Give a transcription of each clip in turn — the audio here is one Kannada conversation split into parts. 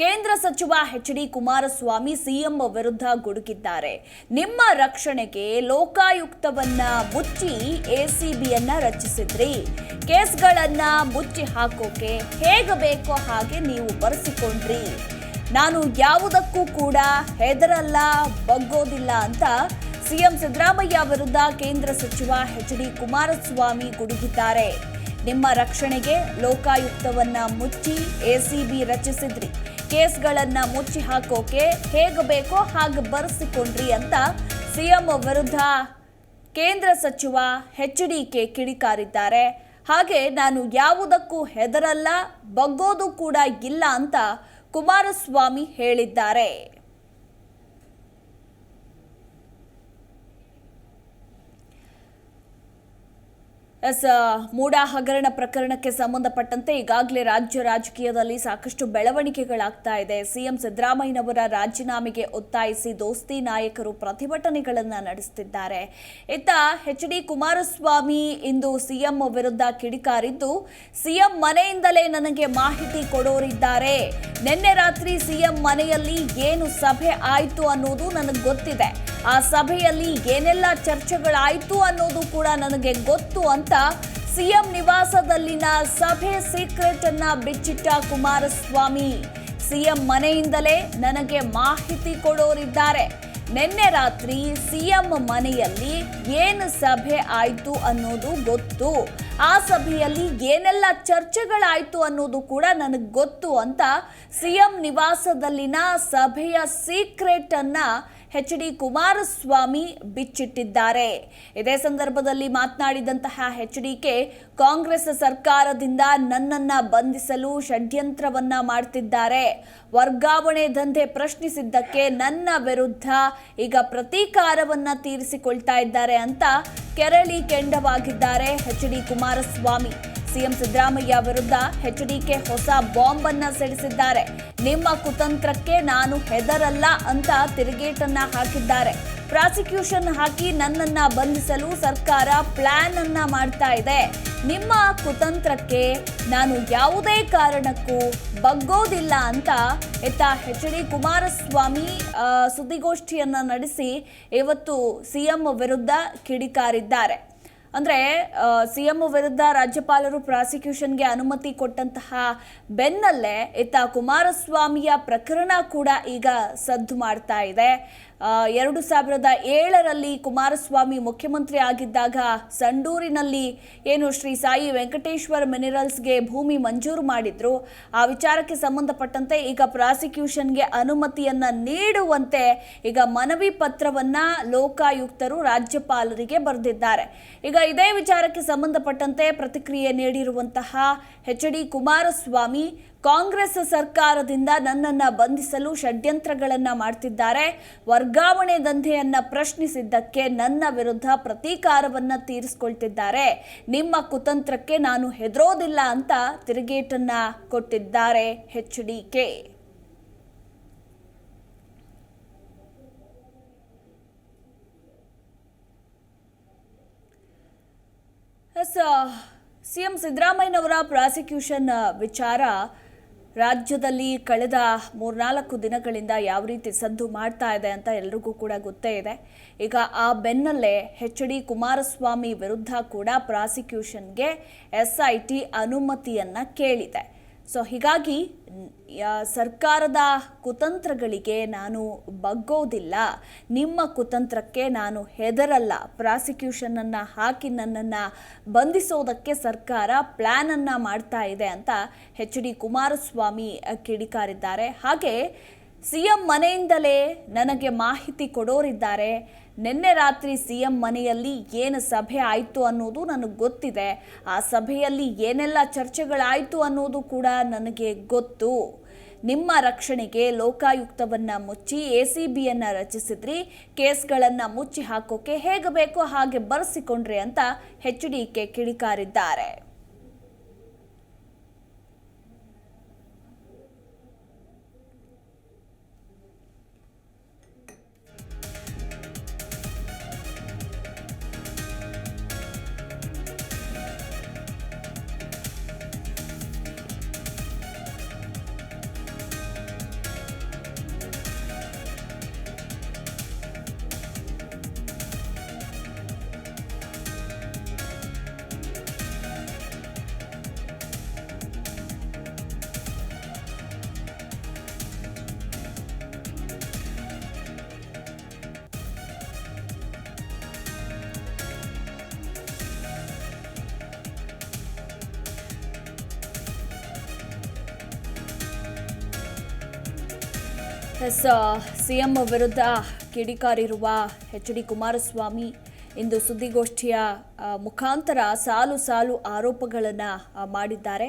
ಕೇಂದ್ರ ಸಚಿವ ಎಚ್ ಡಿ ಕುಮಾರಸ್ವಾಮಿ ಸಿಎಂ ವಿರುದ್ಧ ಗುಡುಗಿದ್ದಾರೆ. ನಿಮ್ಮ ರಕ್ಷಣೆಗೆ ಲೋಕಾಯುಕ್ತವನ್ನ ಮುಚ್ಚಿ ಎಸಿಬಿಯನ್ನ ರಚಿಸಿದ್ರಿ. ಕೇಸ್ಗಳನ್ನ ಮುಚ್ಚಿ ಹಾಕೋಕೆ ಹೇಗೆ ಬೇಕೋ ಹಾಗೆ ನೀವು ಬರೆಸಿಕೊಂಡ್ರಿ. ನಾನು ಯಾವುದಕ್ಕೂ ಕೂಡ ಹೆದರಲ್ಲ, ಬಗ್ಗೋದಿಲ್ಲ ಅಂತ ಸಿಎಂ ಸಿದ್ದರಾಮಯ್ಯ ವಿರುದ್ಧ ಕೇಂದ್ರ ಸಚಿವ ಎಚ್ ಡಿ ಕುಮಾರಸ್ವಾಮಿ ಗುಡುಗಿದ್ದಾರೆ. ನಿಮ್ಮ ರಕ್ಷಣೆಗೆ ಲೋಕಾಯುಕ್ತವನ್ನ ಮುಚ್ಚಿ ಎಸಿಬಿ ರಚಿಸಿದ್ರಿ. ಕೇಸ್ಗಳನ್ನ ಮುಚ್ಚಿ ಹಾಕೋಕೆ ಹೇಗೆ ಬೇಕೋ ಹಾಗೆ ಬರೆಸಿಕೊಂಡ್ರಿ ಅಂತ ಸಿಎಂ ವಿರುದ್ಧ ಕೇಂದ್ರ ಸಚಿವ ಎಚ್ ಡಿಕೆ ಕಿಡಿಕಾರಿದ್ದಾರೆ. ಹಾಗೆ ನಾನು ಯಾವುದಕ್ಕೂ ಹೆದರಲ್ಲ, ಬಗ್ಗೋದು ಕೂಡ ಇಲ್ಲ ಅಂತ ಕುಮಾರಸ್ವಾಮಿ ಹೇಳಿದ್ದಾರೆ. ಎಸ್ ಮೂಡಾ ಹಗರಣ ಪ್ರಕರಣಕ್ಕೆ ಸಂಬಂಧಪಟ್ಟಂತೆ ಈಗಾಗಲೇ ರಾಜ್ಯ ರಾಜಕೀಯದಲ್ಲಿ ಸಾಕಷ್ಟು ಬೆಳವಣಿಗೆಗಳಾಗ್ತಾ ಇದೆ. ಸಿಎಂ ಸಿದ್ದರಾಮಯ್ಯನವರ ರಾಜೀನಾಮೆಗೆ ಒತ್ತಾಯಿಸಿ ದೋಸ್ತಿ ನಾಯಕರು ಪ್ರತಿಭಟನೆಗಳನ್ನು ನಡೆಸುತ್ತಿದ್ದಾರೆ ಇತ್ತ ಎಚ್ ಡಿ ಕುಮಾರಸ್ವಾಮಿ ಇಂದು ಸಿಎಂ ವಿರುದ್ಧ ಕಿಡಿಕಾರಿದ್ದು, ಸಿಎಂ ಮನೆಯಿಂದಲೇ ನನಗೆ ಮಾಹಿತಿ ಕೊಡೋರಿದ್ದಾರೆ. ನಿನ್ನೆ ರಾತ್ರಿ ಸಿಎಂ ಮನೆಯಲ್ಲಿ ಏನು ಸಭೆ ಆಯಿತು ಅನ್ನೋದು ನನಗೆ ಗೊತ್ತಿದೆ. ಆ ಸಭೆಯಲ್ಲಿ ಏನೆಲ್ಲ ಚರ್ಚೆಗಳಾಯಿತು ಅನ್ನೋದು ಕೂಡ ನನಗೆ ಗೊತ್ತು ಅಂತ ಸಿಎಂ ನಿವಾಸದಲ್ಲಿನ ಸಭೆ ಸೀಕ್ರೆಟ್ ಅನ್ನ ಬಿಚ್ಚಿಟ್ಟ ಕುಮಾರಸ್ವಾಮಿ. ಸಿಎಂ ಮನೆಯಿಂದಲೇ ನನಗೆ ಮಾಹಿತಿ ಕೊಡೋರಿದ್ದಾರೆ. ನಿನ್ನೆ ರಾತ್ರಿ ಸಿಎಂ ಮನೆಯಲ್ಲಿ ಏನು ಸಭೆ ಆಯಿತು ಅನ್ನೋದು ಗೊತ್ತು. ಆ ಸಭೆಯಲ್ಲಿ ಏನೆಲ್ಲ ಚರ್ಚೆಗಳಾಯಿತು ಅನ್ನೋದು ಕೂಡ ನನಗೆ ಗೊತ್ತು ಅಂತ ಸಿಎಂ ನಿವಾಸದಲ್ಲಿನ ಸಭೆಯ ಸೀಕ್ರೆಟ್ ಅನ್ನ ಎಚ್ ಡಿ ಕುಮಾರಸ್ವಾಮಿ ಬಿಚ್ಚಿಟ್ಟಿದ್ದಾರೆ. ಇದೇ ಸಂದರ್ಭದಲ್ಲಿ ಮಾತನಾಡಿದಂತಹ ಎಚ್ ಡಿಕೆ ಕಾಂಗ್ರೆಸ್ ಸರ್ಕಾರದಿಂದ ನನ್ನನ್ನ ಬಂಧಿಸಲು ಷಡ್ಯಂತ್ರವನ್ನ ಮಾಡ್ತಿದ್ದಾರೆ. ವರ್ಗಾವಣೆ ದಂಧೆ ಪ್ರಶ್ನಿಸಿದ್ದಕ್ಕೆ ನನ್ನ ವಿರುದ್ಧ ಈಗ ಪ್ರತೀಕಾರವನ್ನ ತೀರಿಸಿಕೊಳ್ತಾ ಇದ್ದಾರೆ ಅಂತ ಕೆರಳಿ ಕೆಂಡವಾಗಿದ್ದಾರೆ H D Kumaraswamy CM Siddaramaiah ವಿರುದ್ಧ ಎಚ್ಡಿಕೆ ಹೊಸ ಬಾಂಬ್ ಅನ್ನ ಸಿಡಿಸಿದ್ದಾರೆ. ನಿಮ್ಮ ಕುತಂತ್ರಕ್ಕೆ ನಾನು ಹೆದರಲ್ಲ ಅಂತ ತಿರುಗೇಟನ್ನ ಹಾಕಿದ್ದಾರೆ. ಪ್ರಾಸಿಕ್ಯೂಷನ್ ಹಾಕಿ ನನ್ನನ್ನ ಬಂಧಿಸಲು ಸರ್ಕಾರ ಪ್ಲಾನ್ ಅನ್ನ ಮಾಡ್ತಾ ಇದೆ. ನಿಮ್ಮ ಕುತಂತ್ರಕ್ಕೆ ನಾನು ಯಾವುದೇ ಕಾರಣಕ್ಕೂ ಬಗ್ಗೋದಿಲ್ಲ ಅಂತ ಇತ್ತ ಎಚ್ ಡಿ ಕುಮಾರಸ್ವಾಮಿ ಸುದ್ದಿಗೋಷ್ಠಿಯನ್ನು ನಡೆಸಿ ಇವತ್ತು ಸಿಎಂ ವಿರುದ್ಧ ಕಿಡಿಕಾರಿದ್ದಾರೆ. ಅಂದ್ರೆ ಸಿಎಂ ವಿರುದ್ಧ ರಾಜ್ಯಪಾಲರು ಪ್ರಾಸಿಕ್ಯೂಷನ್ಗೆ ಅನುಮತಿ ಕೊಟ್ಟಂತಹ ಬೆನ್ನಲ್ಲೇ ಇತ್ತ ಕುಮಾರಸ್ವಾಮಿಯ ಪ್ರಕರಣ ಕೂಡ ಈಗ ಸದ್ದು ಮಾಡ್ತಾ ಇದೆ. ಎರಡು ಸಾವಿರದ ಏಳರಲ್ಲಿ ಕುಮಾರಸ್ವಾಮಿ ಮುಖ್ಯಮಂತ್ರಿ ಆಗಿದ್ದಾಗ ಸಂಡೂರಿನಲ್ಲಿ ಏನು ಶ್ರೀ ಸಾಯಿ ವೆಂಕಟೇಶ್ವರ ಮಿನರಲ್ಸ್ಗೆ ಭೂಮಿ ಮಂಜೂರು ಮಾಡಿದ್ರು. ಆ ವಿಚಾರಕ್ಕೆ ಸಂಬಂಧಪಟ್ಟಂತೆ ಈಗ ಪ್ರಾಸಿಕ್ಯೂಷನ್ಗೆ ಅನುಮತಿಯನ್ನ ನೀಡುವಂತೆ ಈಗ ಮನವಿ ಪತ್ರವನ್ನ ಲೋಕಾಯುಕ್ತರು ರಾಜ್ಯಪಾಲರಿಗೆ ಬರೆದಿದ್ದಾರೆ. ಈಗ ಇದೇ ವಿಚಾರಕ್ಕೆ ಸಂಬಂಧಪಟ್ಟಂತೆ ಪ್ರತಿಕ್ರಿಯೆ ನೀಡಿರುವಂತಹ ಎಚ್ ಡಿ ಕುಮಾರಸ್ವಾಮಿ ಕಾಂಗ್ರೆಸ್ ಸರ್ಕಾರದಿಂದ ನನ್ನನ್ನ ಬಂಧಿಸಲು ಷಡ್ಯಂತ್ರಗಳನ್ನ ಮಾಡ್ತಿದ್ದಾರೆ. ವರ್ಗಾವಣೆ ದಂಧೆಯನ್ನ ಪ್ರಶ್ನಿಸಿದ್ದಕ್ಕೆ ನನ್ನ ವಿರುದ್ಧ ಪ್ರತೀಕಾರವನ್ನ ತೀರಿಸಿಕೊಳ್ತಿದ್ದಾರೆ. ನಿಮ್ಮ ಕುತಂತ್ರಕ್ಕೆ ನಾನು ಹೆದರೋದಿಲ್ಲ ಅಂತ ತಿರುಗೇಟನ್ನ ಕೊಟ್ಟಿದ್ದಾರೆ ಎಚ್ ಡಿ ಕೆ. ಸಿಎಂ ಸಿದ್ದರಾಮಯ್ಯನವರ ಪ್ರಾಸಿಕ್ಯೂಷನ್ ವಿಚಾರ. ರಾಜ್ಯದಲ್ಲಿ ಕಳೆದ ಮೂರ್ನಾಲ್ಕು ದಿನಗಳಿಂದ ಯಾವ ರೀತಿ ಸದ್ದು ಮಾಡ್ತಾ ಇದೆ ಅಂತ ಎಲ್ರಿಗೂ ಕೂಡ ಗೊತ್ತೇ ಇದೆ. ಈಗ ಆ ಬೆನ್ನಲ್ಲೇ ಎಚ್ ಡಿ ಕುಮಾರಸ್ವಾಮಿ ವಿರುದ್ಧ ಕೂಡ ಪ್ರಾಸಿಕ್ಯೂಷನ್ಗೆ ಎಸ್ ಐ ಟಿ ಅನುಮತಿಯನ್ನ ಕೇಳಿದೆ. ಸೊ ಹೀಗಾಗಿ ಸರ್ಕಾರದ ಕುತಂತ್ರಗಳಿಗೆ ನಾನು ಬಗ್ಗೋದಿಲ್ಲ. ನಿಮ್ಮ ಕುತಂತ್ರಕ್ಕೆ ನಾನು ಹೆದರಲ್ಲ. ಪ್ರಾಸಿಕ್ಯೂಷನನ್ನು ಹಾಕಿ ನನ್ನನ್ನು ಬಂಧಿಸೋದಕ್ಕೆ ಸರ್ಕಾರ ಪ್ಲ್ಯಾನನ್ನು ಮಾಡ್ತಾ ಇದೆ ಅಂತ ಹೆಚ್ ಡಿ ಕುಮಾರಸ್ವಾಮಿ ಕಿಡಿಕಾರಿದ್ದಾರೆ. ಹಾಗೆ ಸಿಎಂ ಮನೆಯಿಂದಲೇ ನನಗೆ ಮಾಹಿತಿ ಕೊಡೋರಿದ್ದಾರೆ. ನಿನ್ನೆ ರಾತ್ರಿ ಸಿಎಂ ಮನೆಯಲ್ಲಿ ಏನು ಸಭೆ ಆಯಿತು ಅನ್ನೋದು ನನಗೆ ಗೊತ್ತಿದೆ. ಆ ಸಭೆಯಲ್ಲಿ ಏನೆಲ್ಲ ಚರ್ಚೆಗಳಾಯಿತು ಅನ್ನೋದು ಕೂಡ ನನಗೆ ಗೊತ್ತು. ನಿಮ್ಮ ರಕ್ಷಣೆಗೆ ಲೋಕಾಯುಕ್ತವನ್ನ ಮುಚ್ಚಿ ಎ ಸಿ ಬಿಯನ್ನು ರಚಿಸಿದ್ರಿ. ಕೇಸ್ಗಳನ್ನು ಮುಚ್ಚಿ ಹಾಕೋಕೆ ಹೇಗೆ ಬೇಕೋ ಹಾಗೆ ಬರೆಸಿಕೊಂಡ್ರಿ ಅಂತ ಹೆಚ್ ಡಿ ಕೆ ಕಿಡಿಕಾರಿದ್ದಾರೆ. ಎಸ್ ಸಿಎಂ ವಿರುದ್ಧ ಕಿಡಿಕಾರಿರುವ ಎಚ್ ಡಿ ಕುಮಾರಸ್ವಾಮಿ ಇಂದು ಸುದ್ದಿಗೋಷ್ಠಿಯ ಮುಖಾಂತರ ಸಾಲು ಸಾಲು ಆರೋಪಗಳನ್ನು ಮಾಡಿದ್ದಾರೆ.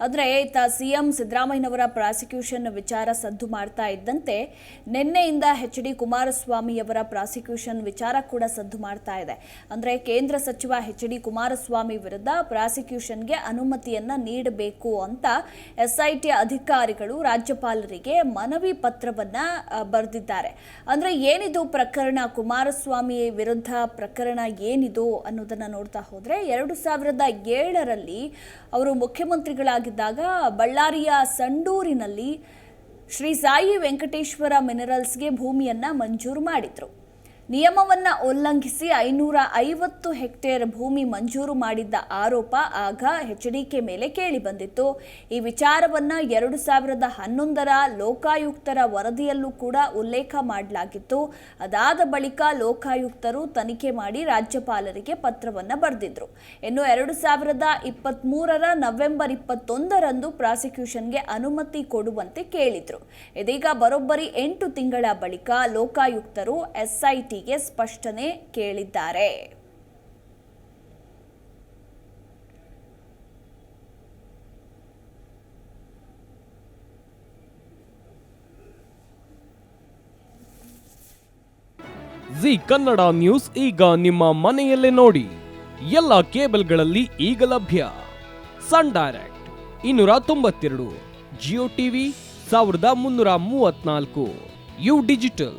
ಅಂದರೆ ಈತ ಸಿ ಎಂ ಸಿದ್ದರಾಮಯ್ಯನವರ ಪ್ರಾಸಿಕ್ಯೂಷನ್ ವಿಚಾರ ಸದ್ದು ಮಾಡ್ತಾ ಇದ್ದಂತೆ ನಿನ್ನೆಯಿಂದ ಎಚ್ ಡಿ ಕುಮಾರಸ್ವಾಮಿಯವರ ಪ್ರಾಸಿಕ್ಯೂಷನ್ ವಿಚಾರ ಕೂಡ ಸದ್ದು ಮಾಡ್ತಾ ಇದೆ. ಅಂದರೆ ಕೇಂದ್ರ ಸಚಿವ ಎಚ್ ಡಿ ಕುಮಾರಸ್ವಾಮಿ ವಿರುದ್ಧ ಪ್ರಾಸಿಕ್ಯೂಷನ್ಗೆ ಅನುಮತಿಯನ್ನ ನೀಡಬೇಕು ಅಂತ ಎಸ್ಐಟಿ ಅಧಿಕಾರಿಗಳು ರಾಜ್ಯಪಾಲರಿಗೆ ಮನವಿ ಪತ್ರವನ್ನ ಬರೆದಿದ್ದಾರೆ. ಅಂದ್ರೆ ಏನಿದು ಪ್ರಕರಣ? ಕುಮಾರಸ್ವಾಮಿ ವಿರುದ್ಧ ಪ್ರಕರಣ ಏನಿದು ಅನ್ನೋದನ್ನ ನೋಡ್ತಾ ಹೋದ್ರೆ ಎರಡು ಸಾವಿರದ ಏಳರಲ್ಲಿ ಅವರು ಮುಖ್ಯಮಂತ್ರಿಗಳಾಗಿದ್ದಾಗ ಬಳ್ಳಾರಿಯ ಸಂಡೂರಿನಲ್ಲಿ ಶ್ರೀ ಸಾಯಿ ವೆಂಕಟೇಶ್ವರ ಮಿನರಲ್ಸ್ಗೆ ಭೂಮಿಯನ್ನು ಮಂಜೂರು ಮಾಡಿದ್ರು. ನಿಯಮವನ್ನ ಉಲ್ಲಂಘಿಸಿ ಐನೂರ ಐವತ್ತು ಹೆಕ್ಟೇರ್ ಭೂಮಿ ಮಂಜೂರು ಮಾಡಿದ್ದ ಆರೋಪ ಆಗ ಎಚ್ಡಿಕೆ ಮೇಲೆ ಕೇಳಿಬಂದಿತ್ತು ಈ ವಿಚಾರವನ್ನು ಎರಡು ಸಾವಿರದ ಹನ್ನೊಂದರ ಲೋಕಾಯುಕ್ತರ ವರದಿಯಲ್ಲೂ ಕೂಡ ಉಲ್ಲೇಖ ಮಾಡಲಾಗಿತ್ತು. ಅದಾದ ಬಳಿಕ ಲೋಕಾಯುಕ್ತರು ತನಿಖೆ ಮಾಡಿ ರಾಜ್ಯಪಾಲರಿಗೆ ಪತ್ರವನ್ನ ಬರೆದಿದ್ರು. ಇನ್ನು ಎರಡು ಸಾವಿರದ ಇಪ್ಪತ್ತ್ಮೂರರ ನವೆಂಬರ್ ಇಪ್ಪತ್ತೊಂದರಂದು ಪ್ರಾಸಿಕ್ಯೂಷನ್ಗೆ ಅನುಮತಿ ಕೊಡುವಂತೆ ಕೇಳಿದ್ರು. ಇದೀಗ ಬರೋಬ್ಬರಿ ಎಂಟು ತಿಂಗಳ ಬಳಿಕ ಲೋಕಾಯುಕ್ತರು ಎಸ್ಐಟಿಗೆ ಸ್ಪಷ್ಟನೆ ಕೇಳಿದ್ದಾರೆ. ಜಿ ಕನ್ನಡ ನ್ಯೂಸ್ ಈಗ ನಿಮ್ಮ ಮನೆಯಲ್ಲೇ ನೋಡಿ. ಎಲ್ಲ ಕೇಬಲ್ಗಳಲ್ಲಿ ಈಗ ಲಭ್ಯ. ಸನ್ ಡೈರೆಕ್ಟ್ ಇನ್ನೂರ ತೊಂಬತ್ತೆರಡು, ಜಿಯೋ ಟಿವಿ ಸಾವಿರದ ಮುನ್ನೂರ ಮೂವತ್ನಾಲ್ಕು ಯು ಡಿಜಿಟಲ್.